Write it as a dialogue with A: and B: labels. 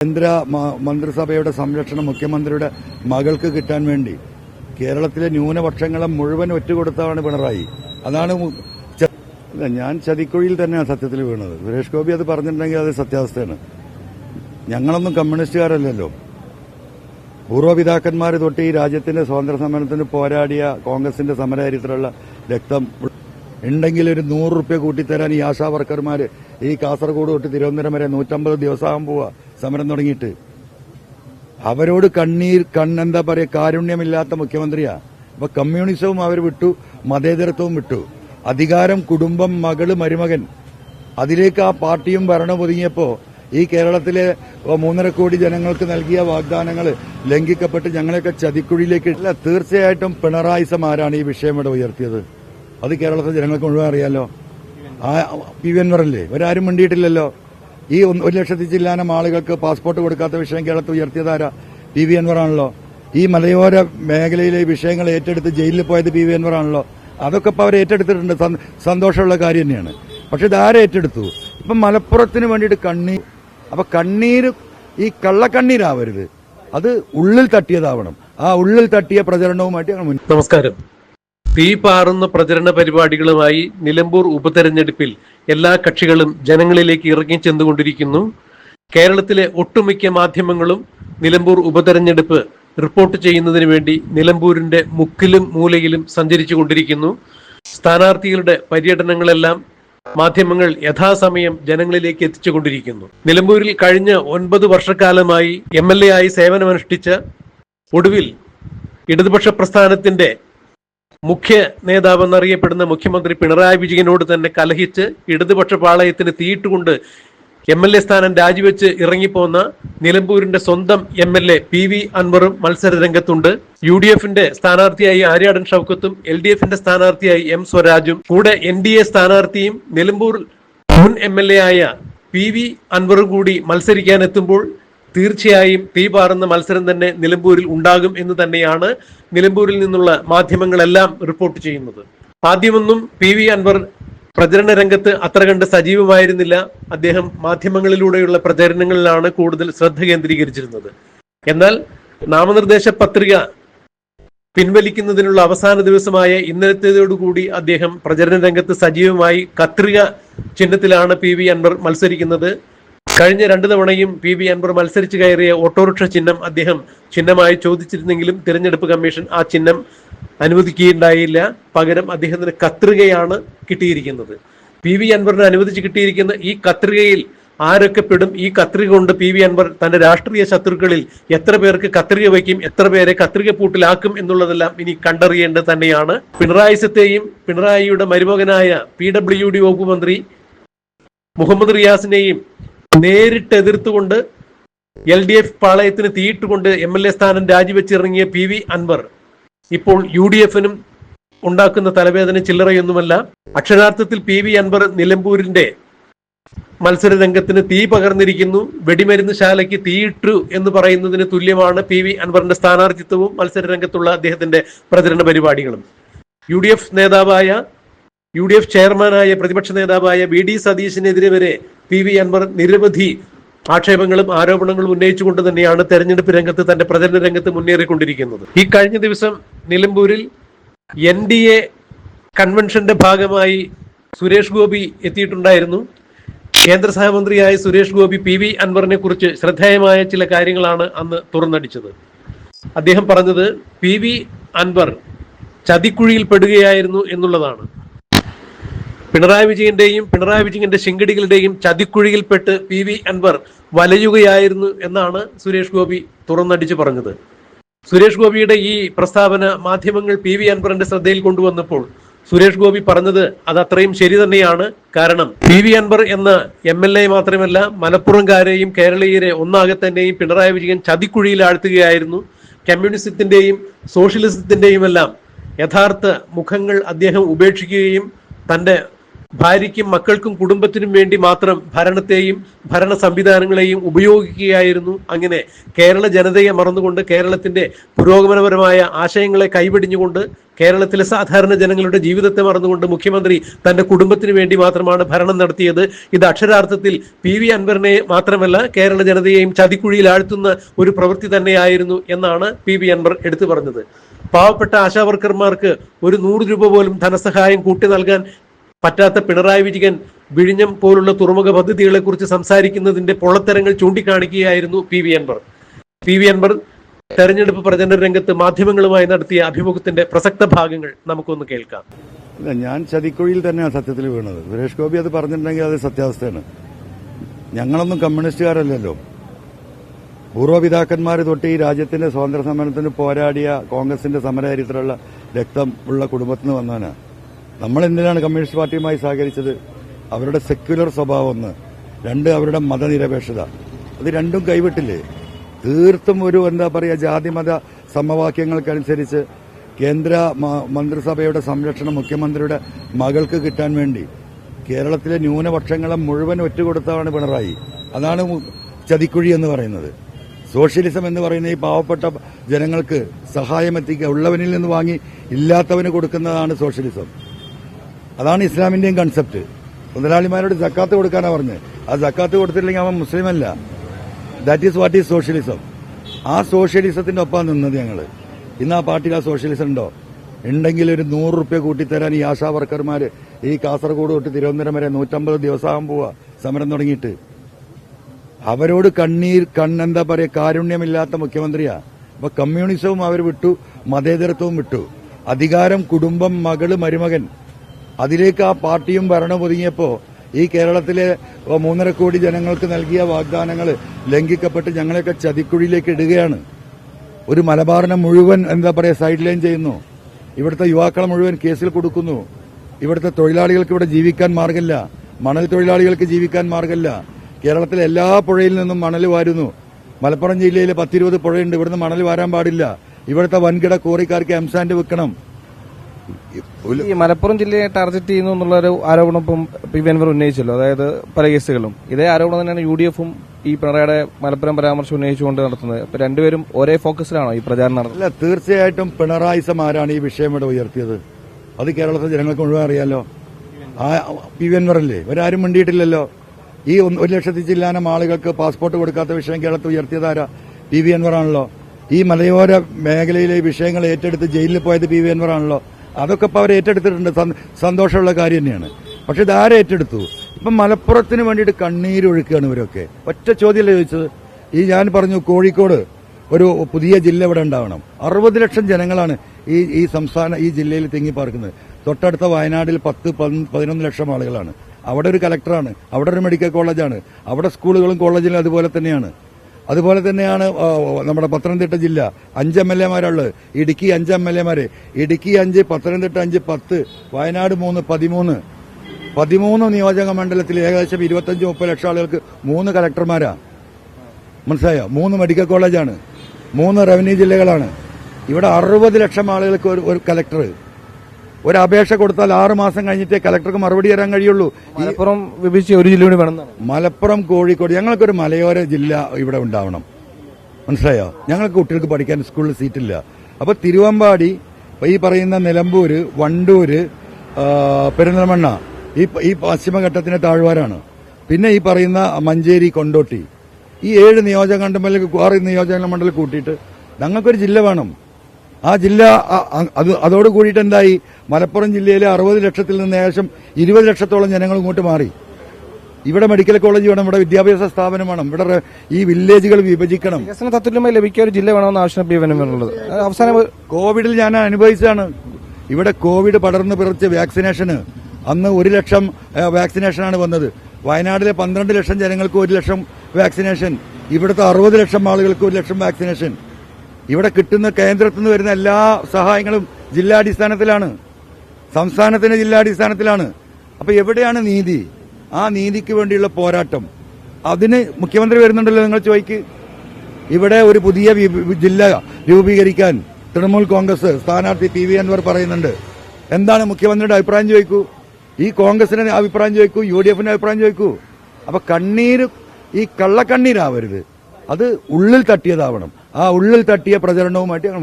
A: കേന്ദ്ര മന്ത്രിസഭയുടെ സംരക്ഷണം മുഖ്യമന്ത്രിയുടെ മകൾക്ക് കിട്ടാൻ വേണ്ടി. കേരളത്തിലെ ന്യൂനപക്ഷങ്ങളെ മുഴുവൻ ഒറ്റുകൊടുത്താണ് പിണറായി. അതാണ് ഞാൻ ചതിക്കുഴിയിൽ തന്നെയാണ് സത്യത്തിൽ വീണത്. സുരേഷ് ഗോപി അത് പറഞ്ഞിട്ടുണ്ടെങ്കിൽ അത് സത്യാവസ്ഥയാണ്. ഞങ്ങളൊന്നും കമ്മ്യൂണിസ്റ്റുകാരല്ലല്ലോ. പൂർവപിതാക്കന്മാർ തൊട്ട് ഈ രാജ്യത്തിന്റെ സ്വാതന്ത്ര്യ സമരത്തിന് പോരാടിയ കോൺഗ്രസിന്റെ സമരചരിത്രമുള്ള രക്തം ഉണ്ടെങ്കിൽ ഒരു നൂറ് റുപ്യ കൂട്ടിത്തരാൻ ഈ ആശാ വർക്കർമാർ ഈ കാസർഗോഡ് തൊട്ട് തിരുവനന്തപുരം വരെ നൂറ്റമ്പത് ദിവസമാകാൻ പോവാ സമരം തുടങ്ങിയിട്ട്. അവരോട് കണ്ണീർ കണ്ണെന്താ പറയുക കാരുണ്യമില്ലാത്ത മുഖ്യമന്ത്രിയാ. അപ്പൊ കമ്മ്യൂണിസവും അവർ വിട്ടു മതേതരത്വവും വിട്ടു. അധികാരം കുടുംബം മകൾ മരുമകൻ. അതിലേക്ക് ആ പാർട്ടിയും ഭരണം ഒതുങ്ങിയപ്പോ ഈ കേരളത്തിലെ മൂന്നര കോടി ജനങ്ങൾക്ക് നൽകിയ വാഗ്ദാനങ്ങൾ ലംഘിക്കപ്പെട്ട് ഞങ്ങളെയൊക്കെ ചതിക്കുഴിയിലേക്ക് ഇല്ല. തീർച്ചയായിട്ടും പിണറായി സമാരാണ് ഈ വിഷയം ഇവിടെ ഉയർത്തിയത്. അത് കേരളത്തിലെ ജനങ്ങൾക്ക് മുഴുവൻ അറിയാലോ. ആ പി വി അൻവറല്ലേ? ഇവരാരും മിണ്ടിയിട്ടില്ലല്ലോ. ഈ ഒരു ലക്ഷത്തി ചില്ലാനം ആളുകൾക്ക് പാസ്പോർട്ട് കൊടുക്കാത്ത വിഷയം കേരളത്തിൽ ഉയർത്തിയതാര? P V അൻവറാണല്ലോ. ഈ മലയോര മേഖലയിലെ വിഷയങ്ങൾ ഏറ്റെടുത്ത് ജയിലിൽ പോയത് പി വി അൻവറാണല്ലോ. അതൊക്കെ ഇപ്പോൾ അവർ ഏറ്റെടുത്തിട്ടുണ്ട്. സന്തോഷമുള്ള കാര്യം തന്നെയാണ്. പക്ഷെ ഇതാരെ ഏറ്റെടുത്തു? ഇപ്പം മലപ്പുറത്തിന് വേണ്ടിയിട്ട് കണ്ണീർ അപ്പം കണ്ണീര് ഈ കള്ളക്കണ്ണീരാവരുത്. അത് ഉള്ളിൽ തട്ടിയതാവണം. ആ ഉള്ളിൽ തട്ടിയ പ്രചരണവുമായിട്ട്
B: നമസ്കാരം. തീ പാറുന്ന പ്രചരണ പരിപാടികളുമായി നിലമ്പൂർ ഉപതെരഞ്ഞെടുപ്പിൽ എല്ലാ കക്ഷികളും ജനങ്ങളിലേക്ക് ഇറങ്ങി ചെന്നുകൊണ്ടിരിക്കുന്നു. കേരളത്തിലെ ഒട്ടുമിക്ക മാധ്യമങ്ങളും നിലമ്പൂർ ഉപതെരഞ്ഞെടുപ്പ് റിപ്പോർട്ട് ചെയ്യുന്നതിന് വേണ്ടി നിലമ്പൂരിന്റെ മുക്കിലും മൂലയിലും സഞ്ചരിച്ചു കൊണ്ടിരിക്കുന്നു സ്ഥാനാർത്ഥികളുടെ പര്യടനങ്ങളെല്ലാം മാധ്യമങ്ങൾ യഥാസമയം ജനങ്ങളിലേക്ക് എത്തിച്ചുകൊണ്ടിരിക്കുന്നു. നിലമ്പൂരിൽ കഴിഞ്ഞ ഒൻപത് വർഷക്കാലമായി എം എൽ എ ആയി സേവനമനുഷ്ഠിച്ച ഒടുവിൽ ഇടതുപക്ഷ പ്രസ്ഥാനത്തിന്റെ മുഖ്യ നേതാവെന്നറിയപ്പെടുന്ന മുഖ്യമന്ത്രി പിണറായി വിജയനോട് തന്നെ കലഹിച്ച് ഇടതുപക്ഷ പാളയത്തിന് തീയിട്ടുകൊണ്ട് എം എൽ എ സ്ഥാനം രാജിവെച്ച് ഇറങ്ങിപ്പോന്ന നിലമ്പൂരിന്റെ സ്വന്തം M L A P V അൻവറും മത്സര രംഗത്തുണ്ട് യു ഡി എഫിന്റെ സ്ഥാനാർത്ഥിയായി ആര്യാടൻ ഷൌക്കത്തും എൽ ഡി എഫിന്റെ സ്ഥാനാർത്ഥിയായി എം സ്വരാജും കൂടെ എൻ ഡി എ സ്ഥാനാർത്ഥിയും നിലമ്പൂർ മുൻ എം എൽ എ ആയ പി വി അൻവറും കൂടി മത്സരിക്കാൻ എത്തുമ്പോൾ തീർച്ചയായും തീ പാറുന്ന മത്സരം തന്നെ നിലമ്പൂരിൽ ഉണ്ടാകും എന്ന് തന്നെയാണ് നിലമ്പൂരിൽ നിന്നുള്ള മാധ്യമങ്ങളെല്ലാം റിപ്പോർട്ട് ചെയ്യുന്നത്. ആദ്യമൊന്നും പി വി അൻവർ പ്രചരണ രംഗത്ത് അത്ര കണ്ട് സജീവമായിരുന്നില്ല. അദ്ദേഹം മാധ്യമങ്ങളിലൂടെയുള്ള പ്രചരണങ്ങളിലാണ് കൂടുതൽ ശ്രദ്ധ കേന്ദ്രീകരിച്ചിരുന്നത്. എന്നാൽ നാമനിർദ്ദേശ പത്രിക പിൻവലിക്കുന്നതിനുള്ള അവസാന ദിവസമായ ഇന്നലത്തേതോടുകൂടി അദ്ദേഹം പ്രചരണ രംഗത്ത് സജീവമായി കത്രിക ചിഹ്നത്തിലാണ് പി വി അൻവർ മത്സരിക്കുന്നത്. കഴിഞ്ഞ രണ്ടു തവണയും പി വി അൻവർ മത്സരിച്ചു കയറിയ ഓട്ടോറിക്ഷ ചിഹ്നം അദ്ദേഹം ചിഹ്നമായി ചോദിച്ചിരുന്നെങ്കിലും തിരഞ്ഞെടുപ്പ് കമ്മീഷൻ ആ ചിഹ്നം അനുവദിക്കുകയുണ്ടായില്ല. പകരം അദ്ദേഹത്തിന് കത്രികയാണ് കിട്ടിയിരിക്കുന്നത്. പി വി അൻവറിന് അനുവദിച്ച് കിട്ടിയിരിക്കുന്ന ഈ കത്രികയിൽ ആരൊക്കെ പെടും? ഈ കത്രിക കൊണ്ട് പി വി അൻവർ തന്റെ രാഷ്ട്രീയ ശത്രുക്കളിൽ എത്ര പേർക്ക് കത്രിക വയ്ക്കും എത്ര പേരെ കത്രിക പൂട്ടിലാക്കും എന്നുള്ളതെല്ലാം ഇനി കണ്ടറിയേണ്ടത് തന്നെയാണ്. പിണറായിസത്തെയും പിണറായിയുടെ മരുമകനായ പി ഡബ്ല്യു ഡി വകുപ്പ് മന്ത്രി മുഹമ്മദ് റിയാസിനെയും നേരിട്ട് എതിർത്തുകൊണ്ട് എൽ ഡി എഫ് പാളയത്തിന് തീയിട്ടുകൊണ്ട് എം എൽ എ സ്ഥാനം രാജിവെച്ചിറങ്ങിയ പി വി അൻവർ ഇപ്പോൾ യു ഡി എഫിനും ഉണ്ടാക്കുന്ന തലവേദന ചില്ലറയൊന്നുമല്ല. അക്ഷരാർത്ഥത്തിൽ പി വി അൻവർ നിലമ്പൂരിന്റെ മത്സര രംഗത്തിന് തീ പകർന്നിരിക്കുന്നു. വെടിമരുന്ന് ശാലയ്ക്ക് തീയിട്ടു എന്ന് പറയുന്നതിന് തുല്യമാണ് പി വി അൻവറിന്റെ സ്ഥാനാർത്ഥിത്വവും മത്സര രംഗത്തുള്ള അദ്ദേഹത്തിന്റെ പ്രചരണ പരിപാടികളും. യു ഡി എഫ് നേതാവായ യു ഡി എഫ് ചെയർമാനായ പ്രതിപക്ഷ നേതാവായ വി ഡി സതീശിനെതിരെ വരെ പി വി അൻവർ നിരവധി ആക്ഷേപങ്ങളും ആരോപണങ്ങളും ഉന്നയിച്ചുകൊണ്ട് തന്നെയാണ് തെരഞ്ഞെടുപ്പ് രംഗത്ത് തന്റെ പ്രചരണ രംഗത്ത് മുന്നേറിക്കൊണ്ടിരിക്കുന്നത്. ഈ കഴിഞ്ഞ ദിവസം നിലമ്പൂരിൽ എൻ ഡി എ കൺവെൻഷന്റെ ഭാഗമായി സുരേഷ് ഗോപി എത്തിയിട്ടുണ്ടായിരുന്നു. കേന്ദ്ര സഹമന്ത്രിയായ സുരേഷ് ഗോപി പി വി അൻവറിനെ കുറിച്ച് ശ്രദ്ധേയമായ ചില കാര്യങ്ങളാണ് അന്ന് തുറന്നടിച്ചത്. അദ്ദേഹം പറഞ്ഞത് പി വി അൻവർ ചതിക്കുഴിയിൽ പെടുകയായിരുന്നു എന്നുള്ളതാണ്. പിണറായി വിജയന്റെയും പിണറായി വിജയന്റെ ശിങ്കടികളുടെയും ചതിക്കുഴിയിൽപ്പെട്ട് പി വി അൻവർ വലയുകയായിരുന്നു എന്നാണ് സുരേഷ് ഗോപി തുറന്നടിച്ചു പറഞ്ഞത്. സുരേഷ് ഗോപിയുടെ ഈ പ്രസ്താവന മാധ്യമങ്ങൾ പി വി അൻവറിന്റെ ശ്രദ്ധയിൽ കൊണ്ടുവന്നപ്പോൾ സുരേഷ് ഗോപി പറഞ്ഞത് അത് അത്രയും ശരി തന്നെയാണ്. കാരണം പി വി അൻവർ എന്ന എം എൽ എ മാത്രമല്ല മലപ്പുറംകാരെയും കേരളീയരെ ഒന്നാകെ തന്നെയും പിണറായി വിജയൻ ചതിക്കുഴിയിൽ ആഴ്ത്തുകയായിരുന്നു. കമ്മ്യൂണിസത്തിന്റെയും സോഷ്യലിസത്തിന്റെയും എല്ലാം യഥാർത്ഥ മുഖങ്ങൾ അദ്ദേഹം ഉപേക്ഷിക്കുകയും തന്റെ ഭാര്യയ്ക്കും മക്കൾക്കും കുടുംബത്തിനും വേണ്ടി മാത്രം ഭരണത്തെയും ഭരണ സംവിധാനങ്ങളെയും ഉപയോഗിക്കുകയായിരുന്നു. അങ്ങനെ കേരള ജനതയെ മറന്നുകൊണ്ട് കേരളത്തിന്റെ പുരോഗമനപരമായ ആശയങ്ങളെ കൈവെടിഞ്ഞുകൊണ്ട് കേരളത്തിലെ സാധാരണ ജനങ്ങളുടെ ജീവിതത്തെ മറന്നുകൊണ്ട് മുഖ്യമന്ത്രി തന്റെ കുടുംബത്തിന് വേണ്ടി മാത്രമാണ് ഭരണം നടത്തിയത്. ഇത് അക്ഷരാർത്ഥത്തിൽ പി വി അൻവറിനെ മാത്രമല്ല കേരള ജനതയെയും ചതിക്കുഴിയിൽ ആഴ്ത്തുന്ന ഒരു പ്രവൃത്തി തന്നെയായിരുന്നു എന്നാണ് പി വി അൻവർ എടുത്തു പറഞ്ഞത്. പാവപ്പെട്ട ആശാവർക്കർമാർക്ക് ഒരു നൂറ് രൂപ പോലും ധനസഹായം കൂട്ടി നൽകാൻ പറ്റാത്ത പിണറായി വിജയൻ വിഴിഞ്ഞം പോലുള്ള തുറമുഖ പദ്ധതികളെ കുറിച്ച് സംസാരിക്കുന്നതിന്റെ പൊള്ളത്തരങ്ങൾ ചൂണ്ടിക്കാണിക്കുകയായിരുന്നു P V Anvar. P V Anvar തെരഞ്ഞെടുപ്പ് പ്രചരണ രംഗത്ത് മാധ്യമങ്ങളുമായി നടത്തിയ അഭിമുഖത്തിന്റെ പ്രസക്ത ഭാഗങ്ങൾ നമുക്കൊന്ന് കേൾക്കാം.
A: ഇല്ല ഞാൻ ചതിക്കുഴിയിൽ തന്നെയാണ് സത്യത്തിൽ വീണത്. സുരേഷ് ഗോപി അത് പറഞ്ഞിട്ടുണ്ടെങ്കിൽ അത് സത്യാവസ്ഥയാണ്. ഞങ്ങളൊന്നും കമ്മ്യൂണിസ്റ്റുകാരല്ലല്ലോ. പൂർവപിതാക്കന്മാർ തൊട്ട് ഈ രാജ്യത്തിന്റെ സ്വാതന്ത്ര്യ സമരത്തിന് പോരാടിയ കോൺഗ്രസിന്റെ സമരചരിത്രമുള്ള രക്തം ഉള്ള കുടുംബത്തിൽ നിന്ന് വന്നവനാ. നമ്മൾ എന്തിനാണ് കമ്മ്യൂണിസ്റ്റ് പാർട്ടിയുമായി സഹകരിച്ചത്? അവരുടെ സെക്യുലർ സ്വഭാവം ഒന്ന്. രണ്ട് അവരുടെ മതനിരപേക്ഷത. അത് രണ്ടും കൈവിട്ടില്ലേ? തീർത്തും ഒരു എന്താ പറയുക ജാതിമത സമവാക്യങ്ങൾക്കനുസരിച്ച് കേന്ദ്ര മന്ത്രിസഭയുടെ സംരക്ഷണം മുഖ്യമന്ത്രിയുടെ മകൾക്ക് കിട്ടാൻ വേണ്ടി കേരളത്തിലെ ന്യൂനപക്ഷങ്ങളെ മുഴുവൻ ഒറ്റുകൊടുത്തതാണ് പിണറായി. അതാണ് ചതിക്കുഴി എന്ന് പറയുന്നത്. സോഷ്യലിസം എന്ന് പറയുന്ന ഈ പാവപ്പെട്ട ജനങ്ങൾക്ക് സഹായം എത്തിക്കുക ഉള്ളവനിൽ നിന്ന് വാങ്ങി ഇല്ലാത്തവന് കൊടുക്കുന്നതാണ് സോഷ്യലിസം. അതാണ് ഇസ്ലാമിന്റെയും കൺസെപ്റ്റ് മുതലാളിമാരോട് ജക്കാത്ത് കൊടുക്കാനാണ് പറഞ്ഞത് ആ ജക്കാത്ത് കൊടുത്തില്ലെങ്കിൽ അവൻ മുസ്ലിം അല്ല that is what is socialism ആ സോഷ്യലിസത്തിന്റെ ഒപ്പം നിന്നത് ഞങ്ങൾ ഇന്ന് ആ പാർട്ടിയിൽ ആ സോഷ്യലിസം ഉണ്ടോ? ഉണ്ടെങ്കിൽ ഒരു നൂറ് റുപ്യ കൂട്ടിത്തരാൻ ഈ ആശാ വർക്കർമാർ ഈ കാസർഗോഡ് തൊട്ട് തിരുവനന്തപുരം വരെ നൂറ്റമ്പത് ദിവസമാകാൻ പോവാ. സമരം തുടങ്ങിയിട്ട്. അവരോട് കണ്ണീർ കണ്ണെന്താ പറയുക കാരുണ്യമില്ലാത്ത മുഖ്യമന്ത്രിയാ. അപ്പൊ കമ്മ്യൂണിസവും അവർ വിട്ടു മതേതരത്വവും വിട്ടു. അധികാരം കുടുംബം മകൾ മരുമകൻ. അതിലേക്ക് ആ പാർട്ടിയും ഭരണം ഒതുങ്ങിയപ്പോ ഈ കേരളത്തിലെ മൂന്നര കോടി ജനങ്ങൾക്ക് നൽകിയ വാഗ്ദാനങ്ങൾ ലംഘിക്കപ്പെട്ട് ഞങ്ങളെയൊക്കെ ചതിക്കുഴിയിലേക്ക് ഇടുകയാണ്. ഒരു മലബാറിനെ മുഴുവൻ എന്താ പറയുക സൈഡ് ലൈൻ ചെയ്യുന്നു. ഇവിടുത്തെ യുവാക്കളെ മുഴുവൻ കേസിൽ കൊടുക്കുന്നു. ഇവിടുത്തെ തൊഴിലാളികൾക്ക് ഇവിടെ ജീവിക്കാൻ മാർഗമില്ല. മണൽ തൊഴിലാളികൾക്ക് ജീവിക്കാൻ മാർഗമില്ല. കേരളത്തിലെ എല്ലാ പുഴയിൽ നിന്നും മണൽ വാരുന്നു. മലപ്പുറം ജില്ലയിൽ പത്തിരുപത് പുഴയുണ്ട്. ഇവിടുന്ന് മണൽ വാരാൻ പാടില്ല. ഇവിടുത്തെ വൻകിട കോറിക്കാർക്ക് എംസാൻഡ് വെക്കണം
C: ഈ മലപ്പുറം ജില്ലയെ ടാർഗറ്റ് ചെയ്യുന്നു എന്നുള്ള ഒരു ആരോപണം ഇപ്പം പി വി അൻവർ ഉന്നയിച്ചല്ലോ. അതായത് പല കേസുകളും ഇതേ ആരോപണം തന്നെയാണ് യു ഡി എഫും ഈ പിണറായിയുടെ മലപ്പുറം പരാമർശം ഉന്നയിച്ചുകൊണ്ട് നടത്തുന്നത്. ഇപ്പൊ രണ്ടുപേരും ഒരേ ഫോക്കസിലാണോ ഈ പ്രചാരണം നടത്തുന്നത്?
A: അല്ല തീർച്ചയായിട്ടും പിണറായി സമാരാണ് ഈ വിഷയം ഇവിടെ ഉയർത്തിയത്? അത് കേരളത്തിലെ ജനങ്ങൾക്ക് മുഴുവൻ അറിയാലോ. ആ പി വി അൻവറല്ലേ ഇവരാരും മിണ്ടിയിട്ടില്ലല്ലോ. ഈ ഒരു ലക്ഷത്തി ചില്ലാനം ആളുകൾക്ക് പാസ്പോർട്ട് കൊടുക്കാത്ത വിഷയം കേരളത്തിൽ ഉയർത്തിയതാരാ പി വി അൻവർ ആണല്ലോ. ഈ മലയോര മേഖലയിലെ വിഷയങ്ങൾ ഏറ്റെടുത്ത് ജയിലിൽ പോയത് പി വി അൻവർ ആണല്ലോ. അതൊക്കെ ഇപ്പോൾ അവർ ഏറ്റെടുത്തിട്ടുണ്ട്. സന്തോഷമുള്ള കാര്യം തന്നെയാണ്. പക്ഷെ ഇത് ആരെ ഏറ്റെടുത്തു? ഇപ്പം മലപ്പുറത്തിന് വേണ്ടിയിട്ട് കണ്ണീരൊഴുക്കുകയാണ് ഇവരൊക്കെ. ഒറ്റ ചോദ്യമല്ലേ ചോദിച്ചത്? ഈ ഞാൻ പറഞ്ഞു കോഴിക്കോട് ഒരു പുതിയ ജില്ല ഇവിടെ ഉണ്ടാവണം. അറുപത് ലക്ഷം ജനങ്ങളാണ് ഈ ഈ സംസ്ഥാന ഈ ജില്ലയിൽ തിങ്ങിപ്പാർക്കുന്നത് തൊട്ടടുത്ത വയനാടിൽ പത്ത് പതിനൊന്ന് ലക്ഷം ആളുകളാണ്. അവിടെ ഒരു കലക്ടറാണ്. അവിടെ ഒരു മെഡിക്കൽ കോളേജാണ്. അവിടെ സ്കൂളുകളും കോളേജിലും അതുപോലെ തന്നെയാണ്. അതുപോലെ തന്നെയാണ് നമ്മുടെ പത്തനംതിട്ട ജില്ല. അഞ്ച് എം എൽ എമാരുള്ളത് ഇടുക്കി അഞ്ച് എം എൽ എമാര് ഇടുക്കി അഞ്ച് പത്തനംതിട്ട അഞ്ച് പത്ത് വയനാട് മൂന്ന് പതിമൂന്ന്. പതിമൂന്ന് നിയോജക മണ്ഡലത്തിൽ ഏകദേശം ഇരുപത്തഞ്ച് മുപ്പത് ലക്ഷം ആളുകൾക്ക് മൂന്ന് കലക്ടർമാരാ. മനസ്സിലായോ? മൂന്ന് മെഡിക്കൽ കോളേജാണ്. മൂന്ന് റവന്യൂ ജില്ലകളാണ്. ഇവിടെ അറുപത് ലക്ഷം ആളുകൾക്ക് ഒരു കലക്ടർ. ഒരു അപേക്ഷ കൊടുത്താൽ ആറ് മാസം കഴിഞ്ഞിട്ടേ കലക്ടർക്ക് മറുപടി തരാൻ കഴിയുള്ളൂ.
C: മലപ്പുറം വിഭജിച്ച് ഒരു ജില്ല കൂടി വേണം
A: മലപ്പുറം കോഴിക്കോട് ഞങ്ങൾക്കൊരു മലയോര ജില്ല ഇവിടെ ഉണ്ടാവണം. മനസ്സിലായോ? ഞങ്ങൾക്ക് കുട്ടികൾക്ക് പഠിക്കാൻ സ്കൂളിൽ സീറ്റില്ല. അപ്പൊ തിരുവമ്പാടി ഈ പറയുന്ന നിലമ്പൂർ വണ്ടൂർ പെരുന്തൽമണ്ണ പെരിന്തൽമണ്ണ ഈ ഈ പശ്ചിമഘട്ടത്തിന്റെ താഴ്വാരാണ്. പിന്നെ ഈ പറയുന്ന മഞ്ചേരി കൊണ്ടോട്ടി. ഈ ഏഴ് നിയോജക മണ്ഡലം ആറ് നിയോജക മണ്ഡലം കൂട്ടിയിട്ട് ഞങ്ങൾക്കൊരു ജില്ല വേണം. ആ ജില്ല അത് അതോട് കൂടിയിട്ട് എന്തായി? മലപ്പുറം ജില്ലയിലെ അറുപത് ലക്ഷത്തിൽ നിന്ന് ഏകദേശം ഇരുപത് ലക്ഷത്തോളം ജനങ്ങൾ ഇങ്ങോട്ട് മാറി. ഇവിടെ മെഡിക്കൽ കോളേജ് വേണം ഇവിടെ വിദ്യാഭ്യാസ സ്ഥാപനം വേണം ഇവിടെ ഈ വില്ലേജുകൾ വിഭജിക്കണം.
C: വികസന തത്തുല്യമായി ലഭിക്കാൻ ഒരു ജില്ല വേണമെന്ന് ആവശ്യം പി വി അവസാനം
A: കോവിഡിൽ ഞാൻ അനുഭവിച്ചാണ് ഇവിടെ കോവിഡ് പടർന്നു പിറച്ച് വാക്സിനേഷന് അന്ന് ഒരു ലക്ഷം വാക്സിനേഷനാണ് വന്നത്. വയനാട്ടിലെ പന്ത്രണ്ട് ലക്ഷം ജനങ്ങൾക്ക് ഒരു ലക്ഷം വാക്സിനേഷൻ ഇവിടുത്തെ അറുപത് ലക്ഷം ആളുകൾക്ക് ഒരു ലക്ഷം വാക്സിനേഷൻ. ഇവിടെ കിട്ടുന്ന കേന്ദ്രത്തിൽ നിന്ന് വരുന്ന എല്ലാ സഹായങ്ങളും ജില്ലാടിസ്ഥാനത്തിലാണ്. സംസ്ഥാനത്തിന്റെ ജില്ലാടിസ്ഥാനത്തിലാണ്. അപ്പൊ എവിടെയാണ് നീതി? ആ നീതിക്ക് വേണ്ടിയുള്ള പോരാട്ടം. അതിന് മുഖ്യമന്ത്രി വരുന്നുണ്ടല്ലോ നിങ്ങൾ ചോദിക്ക്. ഇവിടെ ഒരു പുതിയ ജില്ല രൂപീകരിക്കാൻ തൃണമൂൽ കോൺഗ്രസ് സ്ഥാനാർത്ഥി പി വി അൻവർ പറയുന്നുണ്ട്. എന്താണ് മുഖ്യമന്ത്രിയുടെ അഭിപ്രായം ചോദിക്കൂ? ഈ കോൺഗ്രസിന്റെ അഭിപ്രായം ചോദിക്കൂ യു ഡി എഫിന്റെ അഭിപ്രായം ചോദിക്കൂ. അപ്പൊ കണ്ണീര് ഈ കള്ളക്കണ്ണീരാവരുത്. അത് ഉള്ളിൽ തട്ടിയതാവണം. ആ ഉള്ളിൽ തട്ടിയ പ്രചരണവുമായിട്ട് ഞങ്ങൾ